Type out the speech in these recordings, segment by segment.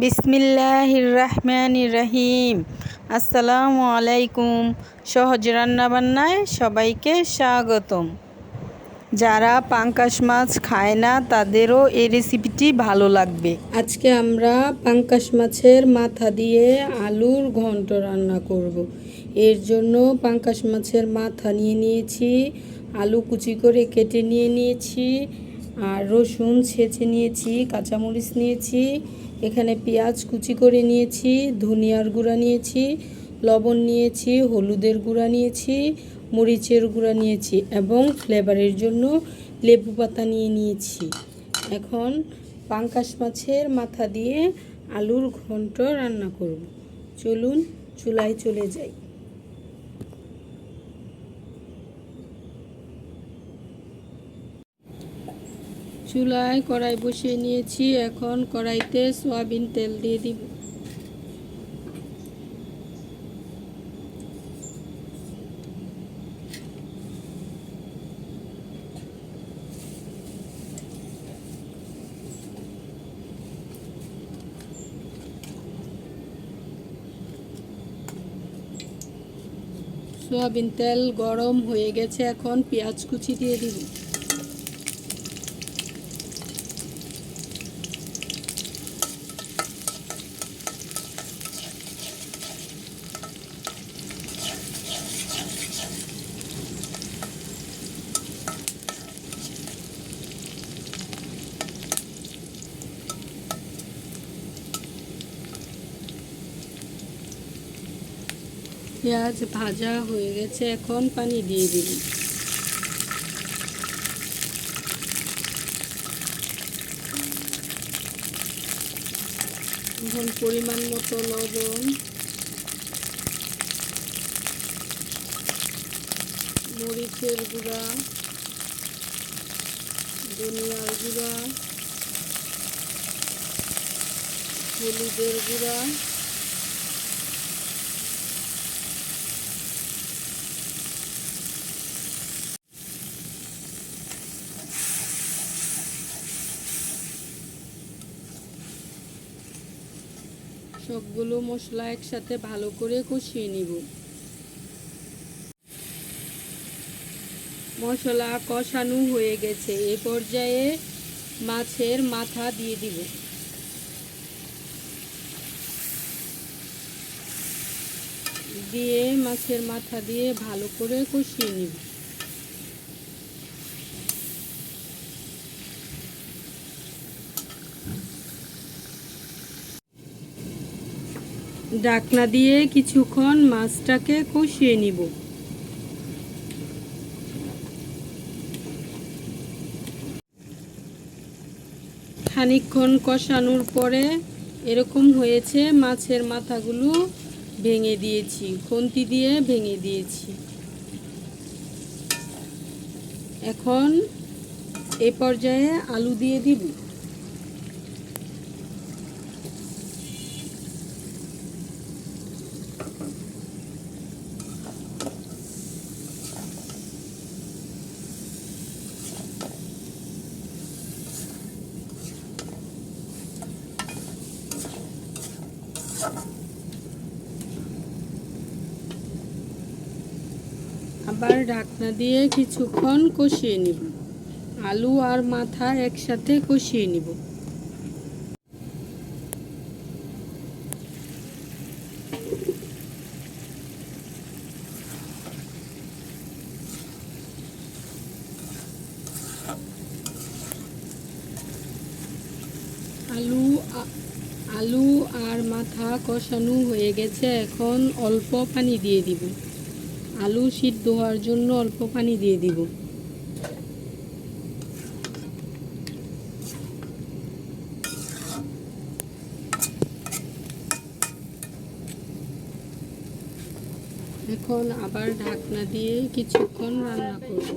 বিসমিল্লাহির রহমানির রহিম আসসালামু আলাইকুম। সহজ রান্নাবান্নায় সবাইকে স্বাগতম। যারা পাঙ্কাশ মাছ খায় না, তাদেরও এই রেসিপিটি ভালো লাগবে। আজকে আমরা পাঙ্কাশ মাছের মাথা দিয়ে আলুর ঘন্ট রান্না করব। এর জন্য পাঙ্কাশ মাছের মাথা নিয়ে নিয়েছি আলু কুচি করে কেটে নিয়ে নিয়েছি, আর রসুন ছেঁচে নিয়েছি, কাঁচামরিচ নিয়েছি, এখানে পেঁয়াজ কুচি করে নিয়েছি, ধনিয়ার গুঁড়া নিয়েছি, লবণ নিয়েছি, হলুদের গুঁড়া নিয়েছি, মরিচের গুঁড়া নিয়েছি এবং ফ্লেভারের জন্য লেবু পাতা নিয়ে নিয়েছি। এখন পাঙ্কাশ মাছের মাথা দিয়ে আলুর ঘন্ট রান্না করব। চলুন চুলায় চলে যাই। চুলায় কড়াই বসিয়ে নিয়েছি। এখন কড়াইতে সয়াবিন তেল দিয়ে দিব। সয়াবিন তেল গরম হয়ে গেছে। এখন পেঁয়াজ কুচি দিয়ে দিব। পেঁয়াজ ভাজা হয়ে গেছে, এখন পানি দিয়ে দিব। এখন পরিমাণ মতো লবণ, মরিচের গুঁড়া, ধনিয়ার গুঁড়া, হলুদের গুঁড়া। সবগুলো মশলা একসাথে ভালো করে কষিয়ে নিব। মশলা কষানো হয়ে গেছে। এ পর্যায়ে মাছের মাথা দিয়ে দিব। দিয়ে মাছের মাথা দিয়ে ভালো করে কষিয়ে নিব। ডাকনা দিয়ে কিছুক্ষণ মাছটাকে কষিয়ে নিব। খানিকক্ষণ কষানোর পরে এরকম হয়েছে মাছের মাথাগুলো ভেঙে দিয়েছি, খুন্তি দিয়ে ভেঙে দিয়েছি। এখন এ পর্যায়ে আলু দিয়ে দিব। আবার ঢাকনা দিয়ে কিছুক্ষণ কষিয়ে নিব। আলু আর মাথা একসাথে কষিয়ে নিব। আলু আলু আর মাথা কষানো হয়ে গেছে। এখন অল্প পানি দিয়ে দিব। আলু সিদ্ধ হওয়ার জন্য অল্প পানি দিয়ে দিব। এখন আবার ঢাকনা দিয়ে কিছুক্ষণ রান্না করব।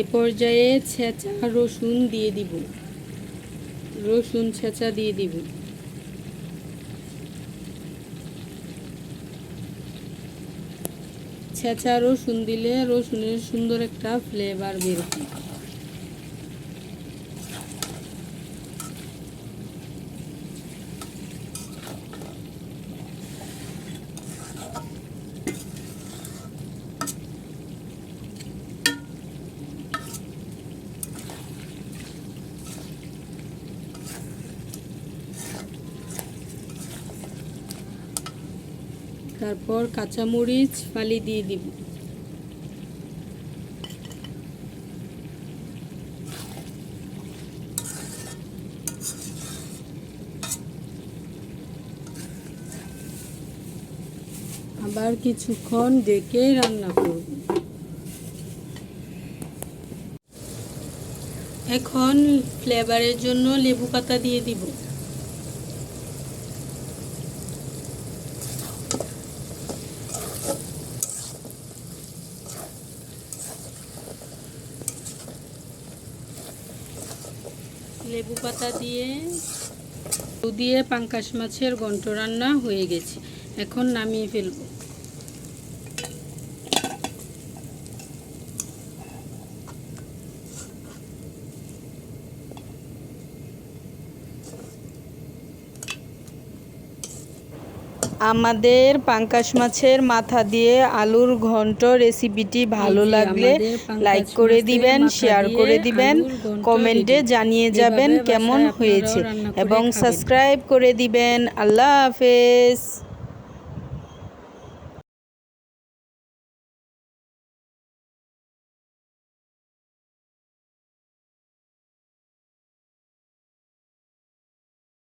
এ পর্যায়ে ছেঁচা রসুন দিয়ে দিব। রসুন ছেঁচা দিয়ে দিব। ছেঁচা রসুন দিলে রসুনের সুন্দর একটা ফ্লেভার বের হয়। তারপর কাঁচামরিচ ফালি দিয়ে দিব। আবার কিছুক্ষণ ডেকে রান্না করব। এখন ফ্লেভারের জন্য লেবু পাতা দিয়ে দিব। লেবু পাতা দিয়ে দিয়ে পাঙ্কাশ মাছের গন্ট রান্না হয়ে গেছে। এখন নামিয়ে ফেলব। আমাদের পাঙ্কাশ মাছের মাথা দিয়ে আলুর ঘন্ট রেসিপিটি ভালো লাগলে লাইক করে দিবেন শেয়ার করে দিবেন কমেন্টে জানিয়ে যাবেন কেমন হয়েছে এবং সাবস্ক্রাইব করে দিবেন। আল্লাহ হাফেজ।